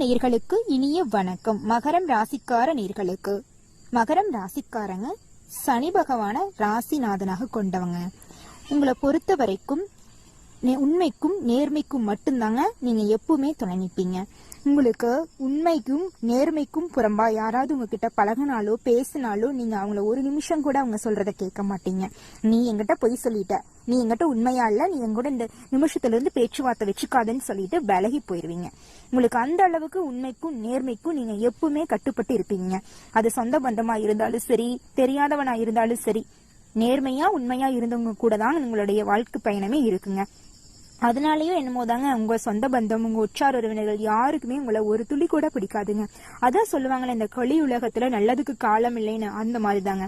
நேர்களுக்கு இனிய வணக்கம். மகரம் ராசிக்கார நேர்களுக்கு மகரம் ராசிக்காரங்க சனி பகவான ராசிநாதனாக கொண்டவங்க. உங்களை பொறுத்த வரைக்கும் உண்மைக்கும் நேர்மைக்கும் மட்டும்தாங்க நீங்க எப்பவுமே துணை நிற்பீங்க உங்களுக்கு உண்மைக்கும் நேர்மைக்கும் புறம்பா யாராவது உங்ககிட்ட பழகினாலோ பேசினாலோ நீங்க அவங்கள ஒரு நிமிஷம் கூட அவங்க சொல்றதை கேட்க மாட்டீங்க. நீ எங்கிட்ட பொய் சொல்லிட்ட. நீ எங்கிட்ட உண்மையா இல்ல நீ எங்கூட இந்த நிமிஷத்துல இருந்து பேச்சுவார்த்தை வச்சுக்காதுன்னு சொல்லிட்டு விலகி போயிருவீங்க. உங்களுக்கு அந்த அளவுக்கு உண்மைக்கும் நேர்மைக்கும் நீங்க எப்பவுமே கட்டுப்பட்டு இருப்பீங்க. அது சொந்த பந்தமா இருந்தாலும் சரி தெரியாதவனா இருந்தாலும் சரி நேர்மையா உண்மையா இருந்தவங்க கூட தான் உங்களுடைய வாழ்க்கை பயணமே இருக்குங்க. அதனாலயும் என்னமோ தாங்க உங்க சொந்த பந்தம் உங்க உற்றார் உறவினர்கள் யாருக்குமே உங்களை ஒரு துளி கூட பிடிக்காதுங்க. அதான் சொல்லுவாங்களே இந்த கொலி உலகத்துல நல்லதுக்கு காலம் இல்லைன்னு அந்த மாதிரி தாங்க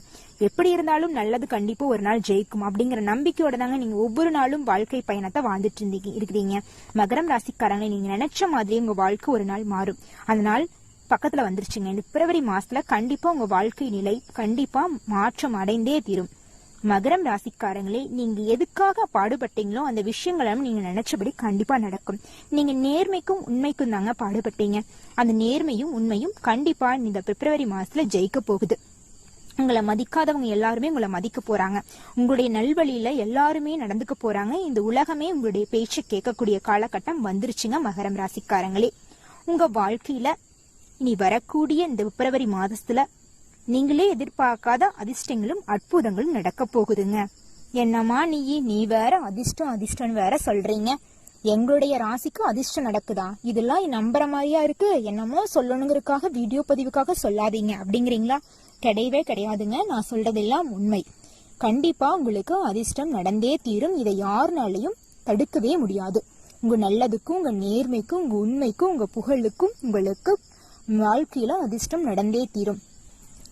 எப்படி இருந்தாலும் நல்லது கண்டிப்பா ஒரு நாள் ஜெயிக்கும் அப்படிங்கிற நம்பிக்கையோட தாங்க நீங்க ஒவ்வொரு நாளும் வாழ்க்கை பயணத்தை வாழ்ந்துட்டு இருந்தீங்க இருக்கிறீங்க. மகரம் ராசிக்காரங்க நீங்க நினைச்ச மாதிரி உங்க வாழ்க்கை ஒரு நாள் மாறும். அதனால் பக்கத்துல வந்துருச்சுங்க. இந்த பிப்ரவரி மாசத்துல கண்டிப்பா உங்க வாழ்க்கை நிலை கண்டிப்பா மாற்றம் அடைந்தே தீரும். மகரம் ராசிக்காரங்களே நீங்க எதுக்காக பாடுபட்டீங்களோ அந்த விஷயங்களும் நீங்க நினைச்சபடி கண்டிப்பா நடக்கும். நீங்க நேர்மைக்கும் உண்மைக்கும் தாங்க பாடுபட்டீங்க. அந்த நேர்மையும் உண்மையும் கண்டிப்பா இந்த பிப்ரவரி மாசத்துல ஜெயிக்க போகுது. உங்களை மதிக்காதவங்க எல்லாருமே உங்களை மதிக்க போறாங்க. உங்களுடைய நல்வழியில எல்லாருமே நடந்துக்க போறாங்க. இந்த உலகமே உங்களுடைய பேச்சை கேட்கக்கூடிய காலகட்டம் வந்துருச்சுங்க மகரம் ராசிக்காரங்களே. உங்க வாழ்க்கையில இனி வரக்கூடிய இந்த பிப்ரவரி மாதத்துல நீங்களே எதிர்பார்க்காத அதிர்ஷ்டங்களும் அற்புதங்களும் நடக்க போகுதுங்க. என்னம்மா நீ? நீ வேற அதிர்ஷ்டம் அதிர்ஷ்டம் வேற சொல்றீங்க. எங்களுடைய ராசிக்கு அதிர்ஷ்டம் நடக்குதா? இதெல்லாம் நம்புற மாதிரியா இருக்கு? என்னமோ சொல்லணுங்கிறதுக்காக வீடியோ பதிவுக்காக சொல்லாதீங்க. அப்படிங்கிறீங்களா? கிடையவே கிடையாதுங்க. நான் சொல்றதெல்லாம் உண்மை. கண்டிப்பா உங்களுக்கு அதிர்ஷ்டம் நடந்தே தீரும். இதை யாருனாலையும் தடுக்கவே முடியாது. உங்க நல்லதுக்கும் உங்க நேர்மைக்கும் உங்க உண்மைக்கும் உங்க புகழுக்கும் உங்களுக்கு வாழ்க்கையில அதிர்ஷ்டம் நடந்தே தீரும்.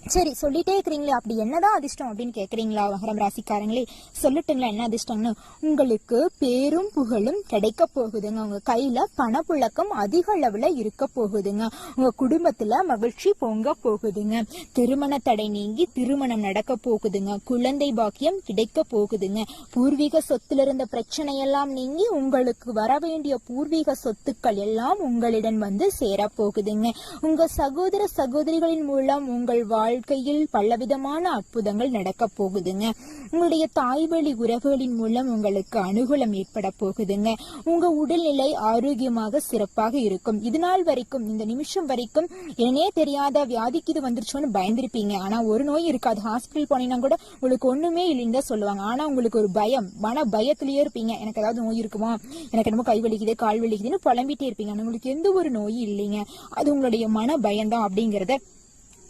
சரி சொல்லிட்டே இருக்கிறீங்களே அப்படி என்னதான் அதிர்ஷ்டம் அப்படின்னு கேக்குறீங்களா மகரம் ராசிக்காரங்களே? சொல்லட்டுங்களா என்ன அதிர்ஷ்டம்னு? உங்களுக்கு பேரும் புகழும் கிடைக்க போகுதுங்க. உங்க கையில பணப்புழக்கம் அதிக அளவுல இருக்க போகுதுங்க. உங்க குடும்பத்துல மகிழ்ச்சி பொங்க போகுதுங்க. திருமண தடை நீங்கி திருமணம் நடக்க போகுதுங்க. குழந்தை பாக்கியம் கிடைக்க போகுதுங்க. பூர்வீக சொத்துல இருந்த பிரச்சனையெல்லாம் நீங்கி உங்களுக்கு வர வேண்டிய பூர்வீக சொத்துக்கள் எல்லாம் உங்களிடம் வந்து சேர போகுதுங்க. உங்க சகோதர சகோதரிகளின் மூலம் உங்கள் வாழ் வாழ்க்கையில் பலவிதமான அற்புதங்கள் நடக்க போகுதுங்க. உங்களுடைய தாய் வழி உறவுகளின் மூலம் உங்களுக்கு அனுகூலம் ஏற்பட போகுதுங்க. உங்க உடல்நிலை ஆரோக்கியமாக சிறப்பாக இருக்கும். இது நாள் வரைக்கும் இந்த நிமிஷம் வரைக்கும் என்னே தெரியாத வியாதிக்கு இது வந்துருச்சோன்னு பயந்திருப்பீங்க. ஆனா ஒரு நோய் இருக்காது. ஹாஸ்பிட்டல் போனீங்கன்னா கூட உங்களுக்கு ஒண்ணுமே இல்லைன்னு தான் சொல்லுவாங்க. ஆனா உங்களுக்கு ஒரு பயம் மன பயத்திலேயே இருப்பீங்க. எனக்கு ஏதாவது நோய் இருக்குமா? எனக்கு என்னமோ கை வலிக்குது கால் வலிக்குதுன்னு புலம்பிட்டே இருப்பீங்க. ஆனா உங்களுக்கு எந்த ஒரு நோயும் இல்லைங்க. அது உங்களுடைய மன பயம்தான் அப்படிங்கறத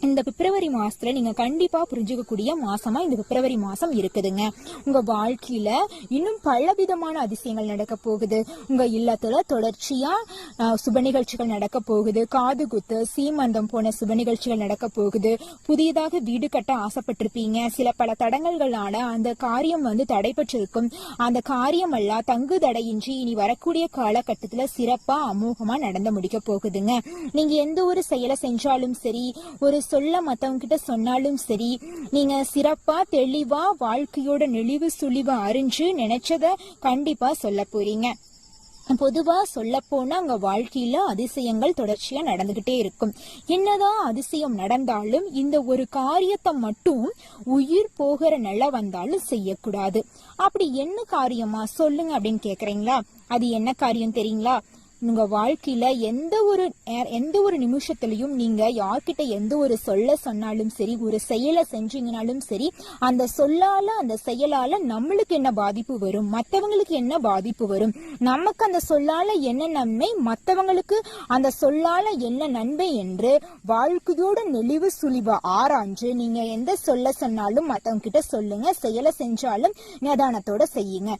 இந்த பிப்ரவரி மாசத்துல நீங்க கண்டிப்பா புரிஞ்சுக்கக்கூடிய மாசமா இந்த பிப்ரவரி மாசம் இருக்குதுங்க. உங்க வாழ்க்கையில இன்னும் பலவிதமான அதிசயங்கள் நடக்க போகுது. உங்க இல்லத்துல தொடர்ச்சியா சுப நிகழ்ச்சிகள் நடக்க போகுது. காது குத்து சீமந்தம் போன சுப நிகழ்ச்சிகள் நடக்க போகுது. புதியதாக வீடு கட்ட ஆசைப்பட்டிருப்பீங்க. சில பல தடங்கல்களான அந்த காரியம் வந்து தடைபட்டிருக்கும். அந்த காரியம் எல்லாம் தங்கு தடையின்றி இனி வரக்கூடிய காலகட்டத்துல சிறப்பா அமோகமா நடந்து முடிக்க போகுதுங்க. நீங்க எந்த ஒரு செயலை செஞ்சாலும் சரி ஒரு சொல்ல மத்தவங்க சொன்னாலும் சரி நீங்க சிறப்பா தெளிவா வாழ்க்கையோட நெளிவு சுழிவு அறிஞ்சு நினைச்சத கண்டிப்பா சொல்ல போறீங்க. பொதுவா சொல்ல போனா அங்க வாழ்க்கையில அதிசயங்கள் தொடர்ச்சியா நடந்துகிட்டே இருக்கும். என்னதான் அதிசயம் நடந்தாலும் இந்த ஒரு காரியத்தை மட்டும் உயிர் போகிற நிலை வந்தாலும் செய்யக்கூடாது. அப்படி என்ன காரியமா? சொல்லுங்க அப்படின்னு கேக்குறீங்களா? அது என்ன காரியம் தெரியுங்களா? உங்க வாழ்க்கையில எந்த ஒரு எந்த ஒரு நிமிஷத்துலயும் நீங்க யார்கிட்ட எந்த ஒரு சொல்ல சொன்னாலும் சரி ஒரு செயலை செஞ்சீங்கனாலும் சரி அந்த சொல்லால அந்த செயலால நம்மளுக்கு என்ன பாதிப்பு வரும்? மற்றவங்களுக்கு என்ன பாதிப்பு வரும்? நமக்கு அந்த சொல்லால என்ன நன்மை? மற்றவங்களுக்கு அந்த சொல்லால என்ன நன்மை என்று வாழ்க்கையோட நெளிவு சுழிவு ஆராய்ஞ்சு நீங்க எந்த சொல்ல சொன்னாலும் மற்றவங்க கிட்ட சொல்லுங்க செயலை செஞ்சாலும் நிதானத்தோட செய்யுங்க.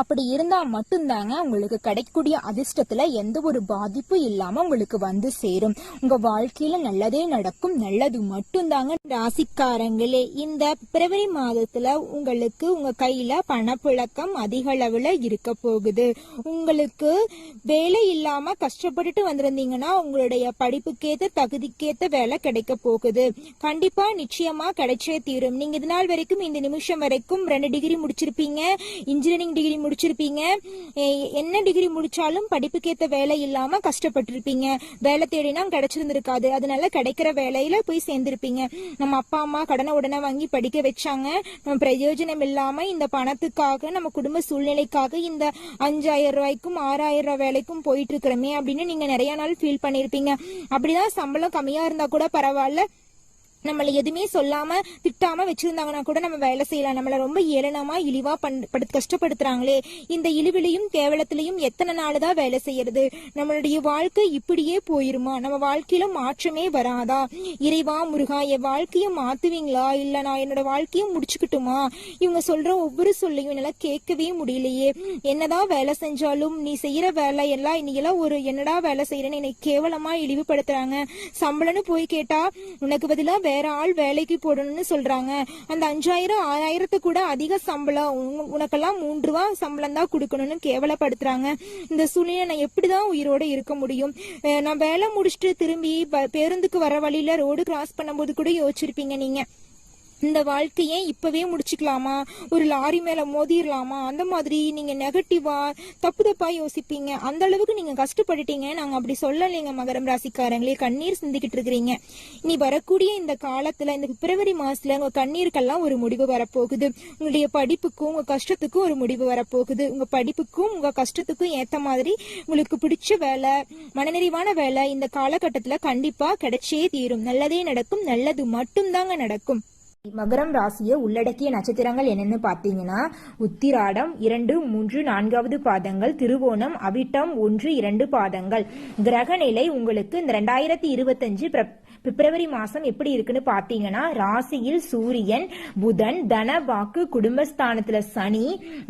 அப்படி இருந்தா மட்டும்தாங்க உங்களுக்கு கிடைக்கக்கூடிய அதிர்ஷ்டத்துல எந்த ஒரு பாதிப்பும் இல்லாம உங்களுக்கு வந்து சேரும். உங்க வாழ்க்கையில நல்லதே நடக்கும் நல்லது மட்டும்தாங்க. ராசிக்காரங்களே இந்த பிப்ரவரி மாதத்துல உங்களுக்கு உங்க கையில பணப்புழக்கம் அதிக அளவுல இருக்க போகுது. உங்களுக்கு வேலை இல்லாம கஷ்டப்பட்டுட்டு வந்திருந்தீங்கன்னா உங்களுடைய படிப்புக்கேத்த தகுதிக்கேத்த வேலை கிடைக்க போகுது. கண்டிப்பா நிச்சயமா கிடைச்சே தீரும். நீங்க இது நாள் வரைக்கும் இந்த நிமிஷம் வரைக்கும் ரெண்டு டிகிரி முடிச்சிருப்பீங்க. இன்ஜினியரிங் டிகிரி முடிச்சிருப்பீங்க. என்ன டிகிரி முடிச்சாலும் படிப்புக்கேத்த வேலை இல்லாம கஷ்டப்பட்டிருப்பீங்க. வேலை தேடினா கிடைச்சிருந்திருக்காது. அதனால கிடைக்கிற வேலையில போய் சேர்ந்திருப்பீங்க. நம்ம அப்பா அம்மா கடனை உடனே வாங்கி படிக்க வச்சாங்க. நம்ம பிரயோஜனம் இல்லாம இந்த பணத்துக்காக நம்ம குடும்ப சூழ்நிலைக்காக இந்த அஞ்சாயிரம் ரூபாய்க்கும் ஆறாயிரம் ரூபாய் வேலைக்கும் போயிட்டு இருக்கிறோமே அப்படின்னு நீங்க நிறைய நாள் ஃபீல் பண்ணிருப்பீங்க. அப்படிதான் சம்பளம் கம்மியா இருந்தா கூட பரவாயில்ல. நம்மளை எதுவுமே சொல்லாம திட்டாம வச்சிருந்தாங்கன்னா கூட நம்ம வேலை செய்யலாம். நம்மள ரொம்ப ஏளனமா இழிவா பண் படு- கஷ்டப்படுத்துறாங்களே. இந்த இழிவிலையும் கேவலத்திலையும் எத்தனை நாள் தான் வேலை செய்யறது? நம்மளுடைய வாழ்க்கை இப்படியே போயிருமா? நம்ம வாழ்க்கையில மாற்றமே வராதா? இறைவா முருகா என் வாழ்க்கைய மாத்துவீங்களா? இல்ல நான் என்னோட வாழ்க்கையை முடிச்சுக்கிட்டுமா? இவங்க சொல்ற ஒவ்வொரு சொல்லையும் என்னால கேட்கவே முடியலையே. என்னதான் வேலை செஞ்சாலும் நீ செய்யற வேலை எல்லாம் இன்னைக்கெல்லாம் ஒரு என்னடா வேலை செய்யறேன்னு என்னை கேவலமா இழிவுபடுத்துறாங்க. சம்பளம்னு போய் கேட்டா உனக்கு பதிலா வேற ஆள் வேலைக்கு போடணும்னு சொல்றாங்க. அந்த அஞ்சாயிரம் ஆறாயிரத்து கூட அதிக சம்பளம். உனக்கெல்லாம் மூன்று ரூபா சம்பளம் தான் கொடுக்கணும்னு கேவலப்படுத்துறாங்க. இந்த சூழ்நிலை நான் எப்படிதான் உயிரோட இருக்க முடியும்? நான் வேலை முடிச்சுட்டு திரும்பி பேருந்துக்கு வர வழியில ரோடு கிராஸ் பண்ணும்போது கூட யோசிச்சிருப்பீங்க நீங்க. இந்த வாழ்க்கையை இப்பவே முடிச்சுக்கலாமா? ஒரு லாரி மேல மோதிரலாமா? அந்த மாதிரி நீங்க நெகட்டிவா தப்பு தப்பா யோசிப்பீங்க. அந்த அளவுக்கு நீங்க கஷ்டப்பட்டுட்டீங்க. நாங்க அப்படி சொல்லலைங்க மகரம் ராசிக்காரங்களே. கண்ணீர் சிந்திக்கிட்டு இருக்கிறீங்க. இனி வரக்கூடிய இந்த காலத்துல இந்த பிப்ரவரி மாசத்துல உங்க கண்ணீருக்கெல்லாம் ஒரு முடிவு வரப்போகுது. உங்களுடைய படிப்புக்கும் உங்க கஷ்டத்துக்கும் ஒரு முடிவு வரப்போகுது. உங்க படிப்புக்கும் உங்க கஷ்டத்துக்கும் ஏத்த மாதிரி உங்களுக்கு பிடிச்ச வேலை மனநிறைவான வேலை இந்த காலகட்டத்துல கண்டிப்பா கிடைச்சே தீரும். நல்லதே நடக்கும் நல்லது மட்டும்தாங்க நடக்கும். மகரம் ராசியை உள்ளடக்கிய நட்சத்திரங்கள் என்னன்னு பார்த்தீங்கன்னா உத்திராடம் இரண்டு மூன்று நான்காவது பாதங்கள் திருவோணம் அவிட்டம் ஒன்று இரண்டு பாதங்கள். கிரகநிலை உங்களுக்கு இந்த ரெண்டாயிரத்தி இருபத்தஞ்சு பிப்ரவரி மாசம் எப்படி இருக்குன்னு பாத்தீங்கன்னா ராசியில் சூரியன் புதன் தன வாக்கு குடும்பஸ்தானத்துல சனி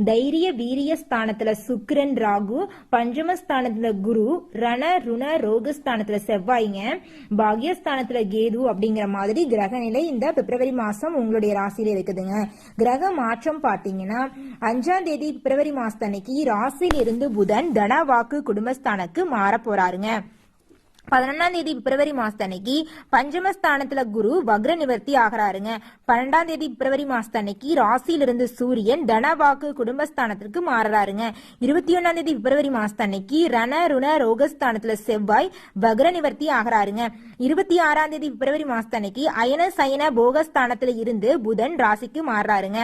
தைரிய வீரிய ஸ்தானத்துல சுக்கிரன் ராகு பஞ்சமஸ்தானத்துல குரு ரண ருண ரோகஸ்தானத்துல செவ்வாய்ங்க பாக்யஸ்தானத்துல கேது அப்படிங்கிற மாதிரி கிரகநிலை இந்த பிப்ரவரி மாசம் உங்களுடைய ராசியில இருக்குதுங்க. கிரக மாற்றம் பாத்தீங்கன்னா அஞ்சாம் தேதி பிப்ரவரி மாசத்தன்னைக்கு ராசியில் இருந்து புதன் தன வாக்கு குடும்பஸ்தானக்கு மாற போறாருங்க. பதினொன்னாம் தேதி பிப்ரவரி மாசத்தன்னைக்கு பஞ்சமஸ்தானத்துல குரு வக்ர நிவர்த்தி ஆகிறாருங்க. பன்னெண்டாம் தேதி பிப்ரவரி மாசத்தன்னைக்கு ராசியிலிருந்து சூரியன் தனவாக்கு குடும்பஸ்தானத்திற்கு மாறுறாருங்க. இருபத்தி ஒன்னாம் தேதி பிப்ரவரி மாசத்தன்னைக்கு ரண ருண ரோகஸ்தானத்துல செவ்வாய் வக்ர நிவர்த்தி ஆகிறாருங்க. இருபத்தி ஆறாம் தேதி பிப்ரவரி மாசத்தன்னைக்கு அயன சயன போகஸ்தானத்துல இருந்து புதன் ராசிக்கு மாறுறாருங்க.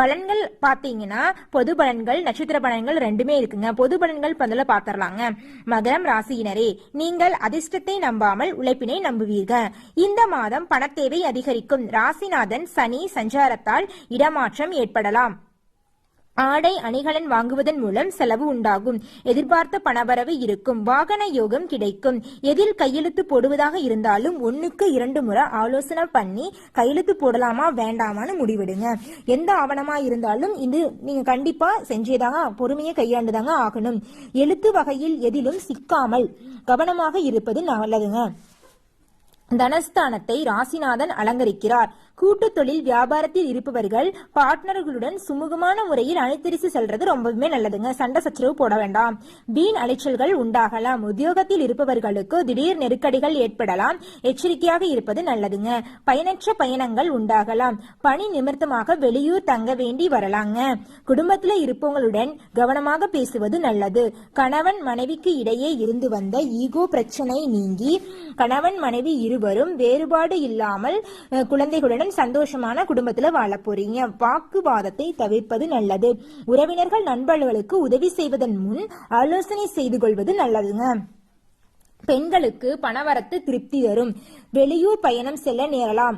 பலன்கள் பாத்தீங்கன்னா பொது பலன்கள் நட்சத்திர பலன்கள் ரெண்டுமே இருக்குங்க. பொது பலன்கள் பதில பாத்திரலாங்க. மகரம் ராசியினரே நீங்கள் அதிர்ஷ்டத்தை நம்பாமல் உழைப்பினை நம்புவீர்கள். இந்த மாதம் பணத்தேவை அதிகரிக்கும். ராசிநாதன் சனி சஞ்சாரத்தால் இடமாற்றம் ஏற்படலாம். ஆடை அணிகலன் வாங்குவதன் மூலம் செலவு உண்டாகும். எதிர்பார்த்த பணவரவு இருக்கும். வாகன யோகம் கிடைக்கும். எதில் கையெழுத்து போடுவதாக இருந்தாலும் ஒன்னுக்கு இரண்டு முறை ஆலோசனை பண்ணி கையெழுத்து போடலாமா வேண்டாமான்னு முடிவெடுங்க. எந்த ஆவணமா இருந்தாலும் இது நீங்க கண்டிப்பா செஞ்சதாக பொறுமையை கையாண்டுதாங்க ஆகணும். எழுத்து வகையில் எதிலும் சிக்காமல் கவனமாக இருப்பது நல்லதுங்க. தனஸ்தானத்தை ராசிநாதன் அலங்கரிக்கிறார். கூட்டு தொழில் வியாபாரத்தில் இருப்பவர்கள் பார்ட்னர்களுடன் சுமூகமான முறையில் அனுசரித்து செல்றது ரொம்பவுமே நல்லதுங்க. சண்டை சச்சரவு போட வேண்டாம். வீண் அலைச்சல்கள் உண்டாகலாம். உத்தியோகத்தில் இருப்பவர்களுக்கு திடீர் நெருக்கடிகள் ஏற்படலாம். எச்சரிக்கையாக இருப்பது நல்லதுங்க. பயனற்ற பயணங்கள் உண்டாகலாம். பணி நிமித்தமாக வெளியூர் தங்க வேண்டி வரலாங்க. குடும்பத்துல இருப்பவங்களுடன் கவனமாக பேசுவது நல்லது. கணவன் மனைவிக்கு இடையே இருந்து வந்த ஈகோ பிரச்சனை நீங்கி கணவன் மனைவி இருவரும் வேறுபாடு இல்லாமல் குழந்தைகளுடன் உடன் சந்தோஷமான குடும்பத்துல வாழ போறீங்க. வாக்குவாதத்தை தவிர்ப்பது நல்லது. உறவினர்கள் நண்பர்களுக்கு உதவி செய்வதன் முன் ஆலோசனை செய்து கொள்வது நல்லதுங்க. பெண்களுக்கு பணவரத்து திருப்தி தரும். வெளியூர் பயணம் செல்ல நேரலாம்.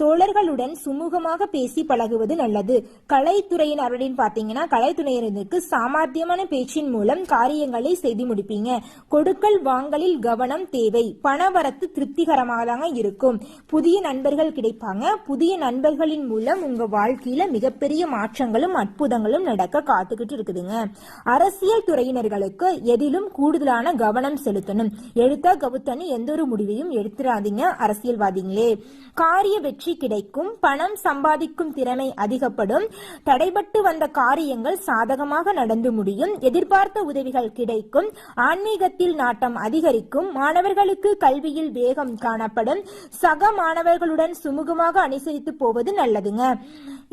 தோழர்களுடன் சுமூகமாக பேசி பழகுவது நல்லது. கலைத்துறையின் கலைத்துறையினருடன் பார்த்தீங்கன்னா கலைத்துறையினருக்கு சாமர்த்தியமான பேச்சின் மூலம் காரியங்களை செய்து முடிப்பீங்க. கொடுக்கல் வாங்கலில் கவனம் தேவை. பணவரத்து திருப்திகரமாக தாங்க இருக்கும். புதிய நண்பர்கள் கிடைப்பாங்க. புதிய நண்பர்களின் மூலம் உங்க வாழ்க்கையில மிகப்பெரிய மாற்றங்களும் அற்புதங்களும் நடக்க காத்துக்கிட்டு இருக்குதுங்க. அரசியல் துறையினர்களுக்கு எதிலும் கூடுதலான கவனம் செலுத்தணும். எழுத்தா கவுத்தனு எந்த ஒரு முடிவையும் எடுத்துடாதீங்க அரசியல்வாதிகளே காரிய வெற்றி வெற்றி கிடைக்கும் பணம் சம்பாதிக்கும் திறமை அதிகப்படும் தடைபட்டு வந்த காரியங்கள் சாதகமாக நடந்து முடியும் எதிர்பார்த்த உதவிகள் கிடைக்கும் ஆன்மீகத்தில் நாட்டம் அதிகரிக்கும் மாணவர்களுக்கு கல்வியில் வேகம் காணப்படும் சக மாணவர்களுடன் சுமூகமாக அனுசரித்து போவது நல்லதுங்க.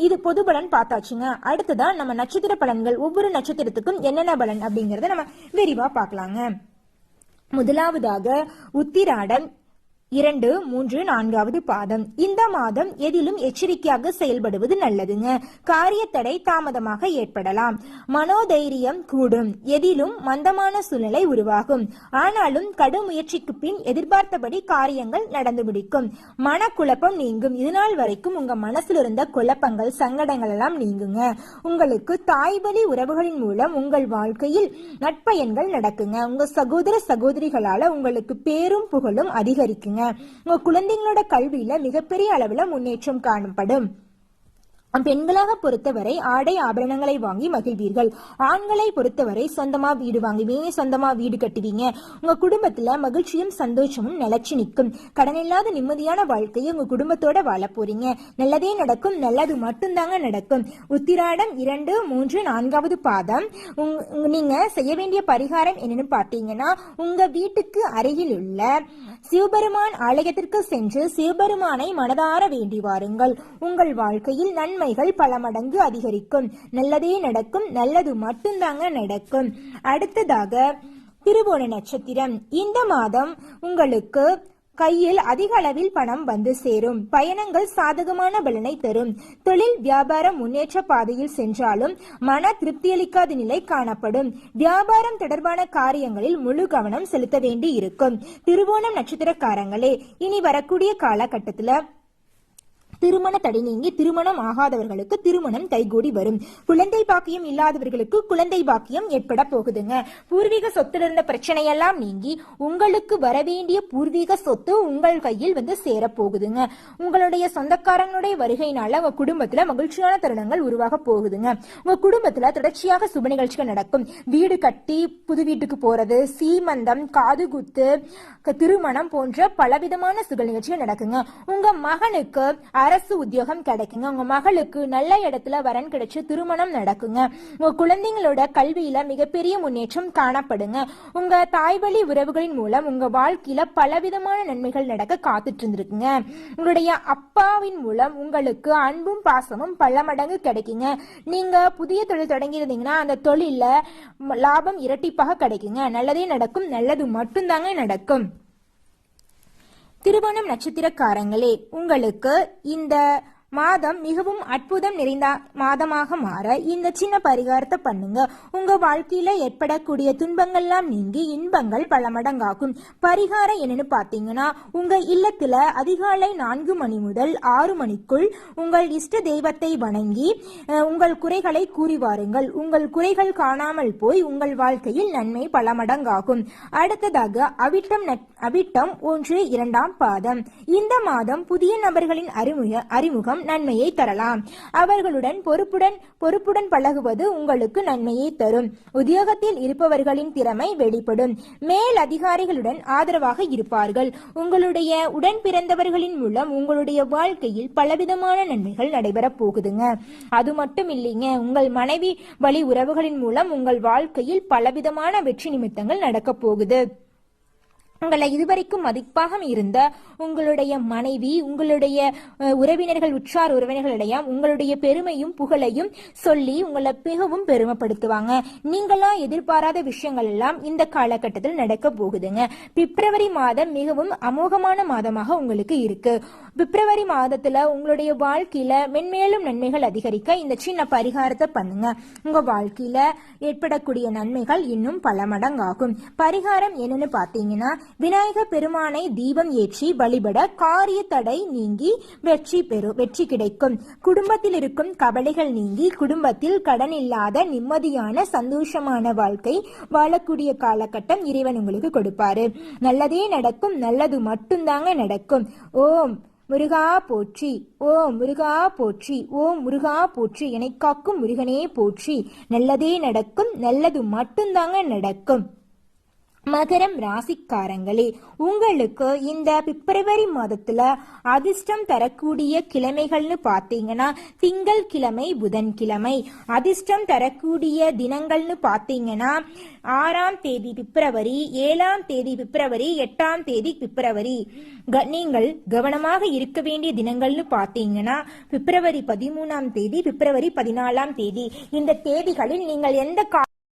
இது பொது பலன் பார்த்தாச்சுங்க. அடுத்ததா நம்ம நட்சத்திர பலன்கள். ஒவ்வொரு நட்சத்திரத்துக்கும் என்னென்ன பலன் அப்படிங்கறத நம்ம விரிவா பார்க்கலாங்க. முதலாவதாக உத்திராடம் இரண்டு மூன்று நான்காவது பாதம். இந்த மாதம் எதிலும் எச்சரிக்கையாக செயல்படுவது நல்லதுங்க. காரிய தடை தாமதமாக ஏற்படலாம். மனோதைரியம் கூடும். எதிலும் மந்தமான சூழ்நிலை உருவாகும். ஆனாலும் கடும் முயற்சிக்கு பின் எதிர்பார்த்தபடி காரியங்கள் நடந்து முடிக்கும். மனக்குழப்பம் நீங்கும். இதுநாள் வரைக்கும் உங்க மனசுல இருந்த குழப்பங்கள் சங்கடங்கள் எல்லாம் நீங்குங்க. உங்களுக்கு தாய்வழி உறவுகளின் மூலம் உங்கள் வாழ்க்கையில் நட்பயன்கள் நடக்குங்க. உங்க சகோதர சகோதரிகளால உங்களுக்கு பேரும் புகழும் அதிகரிக்குங்க. உங்க குழந்தைங்களோட கல்வியில மிகப்பெரிய அளவுல முன்னேற்றம் காணப்படும். பெண்களாக பொறுத்தவரை ஆடை ஆபரணங்களை வாங்கி மகிழ்வீர்கள். ஆண்களை பொறுத்தவரை சொந்தமா வீடு வாங்குவீங்க சொந்தமா வீடு கட்டுவீங்க. உங்க குடும்பத்துல மகிழ்ச்சியும் சந்தோஷமும் நிலைச்சு நிற்கும். கடனில்லாத நிம்மதியான வாழ்க்கையை உங்க குடும்பத்தோட வாழ போறீங்க. நல்லதே நடக்கும் நல்லது மட்டும்தாங்க நடக்கும். உத்திராடம் இரண்டு மூன்று நான்காவது பாதம். நீங்க செய்ய வேண்டிய பரிகாரம் என்னன்னு பார்த்தீங்கன்னா உங்க வீட்டுக்கு அருகில் உள்ள சிவபெருமான் ஆலயத்திற்கு சென்று சிவபெருமானை மனதார வேண்டி வாருங்கள். உங்கள் வாழ்க்கையில் நன்மை நன்மைகள் பல மடங்கு அதிகரிக்கும். நல்லதே நடக்கும் நல்லது மட்டும்தாங்க நடக்கும். அடுத்ததாக திருவோண நட்சத்திரம். இந்த மாதம் உங்களுக்கு கையில் அதிக அளவில் பணம் வந்து சேரும். பயணங்கள் சாதகமான பலனை தரும். தொழில் வியாபாரம் முன்னேற்ற பாதையில் சென்றாலும் மன திருப்தியளிக்காத நிலை காணப்படும். வியாபாரம் தொடர்பான காரியங்களில் முழு கவனம் செலுத்த வேண்டி இருக்கும் திருவோணம் நட்சத்திரக்காரங்களே இனி வரக்கூடிய காலகட்டத்தில் திருமண தடை நீங்கி திருமணம் ஆகாதவர்களுக்கு திருமணம் கைகூடி வரும். குழந்தை பாக்கியம் இல்லாதவர்களுக்கு குழந்தை பாக்கியம் ஏற்பட போகுதுங்க. பூர்வீக சொத்துல இருந்த பிரச்சனையெல்லாம் நீங்கி உங்களுக்கு வரவேண்டிய பூர்வீக சொத்து உங்கள் கையில் வந்து சேர போகுதுங்க. உங்களுடைய சொந்தக்காரங்களுடைய வருகையினால உங்க குடும்பத்துல மகிழ்ச்சியான தருணங்கள் உருவாக போகுதுங்க. உங்க குடும்பத்துல தொடர்ச்சியாக சுப நிகழ்ச்சிகள் நடக்கும். வீடு கட்டி புது வீட்டுக்கு போறது சீமந்தம் காதுகுத்து திருமணம் போன்ற பலவிதமான சுப நிகழ்ச்சிகள் நடக்குங்க. உங்க மகனுக்கு அரசு உத்தியோகம் கிடைக்குங்க. உங்க மகளுக்கு நல்ல இடத்துல வரன் கிடைச்சு திருமணம் நடக்குங்க. உங்க குழந்தைங்களோட கல்வியில மிகப்பெரிய முன்னேற்றம் காணப்படுங்க. உங்க தாய்வழி உறவுகளின் மூலம் உங்க வாழ்க்கையில பலவிதமான நன்மைகள் நடக்க காத்துட்டு இருந்திருக்குங்க உங்களுடைய அப்பாவின் மூலம் உங்களுக்கு அன்பும் பாசமும் பல மடங்கு கிடைக்குங்க. நீங்க புதிய தொழில் தொடங்கியிருந்தீங்கன்னா அந்த தொழில லாபம் இரட்டிப்பாக கிடைக்குங்க. நல்லதே நடக்கும் நல்லது மட்டும்தாங்க நடக்கும். திருவோணம் நட்சத்திரக்காரங்களே உங்களுக்கு இந்த மாதம் மிகவும் அற்புதம் நிறைந்த மாதமாக மாற இந்த சின்ன பரிகாரத்தை பண்ணுங்க. உங்க வாழ்க்கையில ஏற்படக்கூடிய துன்பங்கள்லாம் நீங்கி இன்பங்கள் பல மடங்காகும். பரிகாரம் என்னன்னு பாத்தீங்கன்னா உங்க இல்லத்துல அதிகாலை நான்கு மணி முதல் ஆறு மணிக்குள் உங்கள் இஷ்ட தெய்வத்தை வணங்கி உங்கள் குறைகளை கூறி வாருங்கள். உங்கள் குறைகள் காணாமல் போய் உங்கள் வாழ்க்கையில் நன்மை பல மடங்காகும். அடுத்ததாக அவிட்டம் நட்- அவிட்டம் ஒன்று இரண்டாம் பாதம். இந்த மாதம் புதிய நபர்களின் அறிமுக அறிமுகம் நன்மையை தரலாம். அவர்களுடன் பொறுப்புடன் பொறுப்புடன் பழகுவது உங்களுக்கு நன்மையை தரும். உத்தியோகத்தில் இருப்பவர்களின் திறமை வெளிப்படும். மேல் அதிகாரிகளுடன் ஆதரவாக இருப்பார்கள். உங்களுடைய உடன் பிறந்தவர்களின் மூலம் உங்களுடைய வாழ்க்கையில் பலவிதமான நன்மைகள் நடைபெறப் போகுதுங்க. அது மட்டும் இல்லைங்க உங்கள் மனைவி வழி உறவுகளின் மூலம் உங்கள் வாழ்க்கையில் பலவிதமான வெற்றி நிமித்தங்கள் நடக்கப் போகுது. உங்களை இதுவரைக்கும் மதிப்பாக இருந்த உங்களுடைய மனைவி உங்களுடைய உறவினர்கள் உற்றார் உறவினர்களிடையே உங்களுடைய பெருமையும் புகழையும் சொல்லி உங்களை மிகவும் பெருமைப்படுத்துவாங்க. நீங்களாம் எதிர்பாராத விஷயங்கள் எல்லாம் இந்த காலகட்டத்தில் நடக்க போகுதுங்க. பிப்ரவரி மாதம் மிகவும் அமோகமான மாதமாக உங்களுக்கு இருக்கு. பிப்ரவரி மாதத்துல உங்களுடைய வாழ்க்கையில மென்மேலும் நன்மைகள் அதிகரிக்க இந்த சின்ன பரிகாரத்தை பண்ணுங்க. உங்க வாழ்க்கையில ஏற்படக்கூடிய நன்மைகள் இன்னும் பல மடங்காகும். பரிகாரம் என்னன்னு பாத்தீங்கன்னா விநாயக பெருமானை தீபம் ஏற்றி வழிபட காரிய தடை நீங்கி வெற்றி பெறும் வெற்றி கிடைக்கும். குடும்பத்தில் இருக்கும் கவலைகள் நீங்கி குடும்பத்தில் கடன் இல்லாத நிம்மதியான சந்தோஷமான வாழ்க்கை வாழக்கூடிய காலகட்டம் இறைவன் உங்களுக்கு கொடுப்பாரு. நல்லதே நடக்கும் நல்லது மட்டும்தாங்க நடக்கும். ஓம் முருகா போற்றி ஓம் முருகா போற்றி ஓம் முருகா போற்றி என்னை காக்கும் முருகனே போற்றி. நல்லதே நடக்கும் நல்லது மட்டும்தாங்க நடக்கும். மகரம் ராசிக்காரங்களே உங்களுக்கு இந்த பிப்ரவரி மாதத்துல அதிர்ஷ்டம் தரக்கூடிய கிழமைகள்னு பார்த்தீங்கன்னா திங்கள் கிழமை புதன்கிழமை அதிர்ஷ்டம் தரக்கூடிய தினங்கள்னு பாத்தீங்கன்னா ஆறாம் தேதி பிப்ரவரி ஏழாம் தேதி பிப்ரவரி எட்டாம் தேதி பிப்ரவரி. க- நீங்கள் கவனமாக இருக்க வேண்டிய தினங்கள்னு பார்த்தீங்கன்னா பிப்ரவரி பதிமூணாம் தேதி பிப்ரவரி பதினாலாம் தேதி. இந்த தேதிகளில் நீங்கள் எந்த கா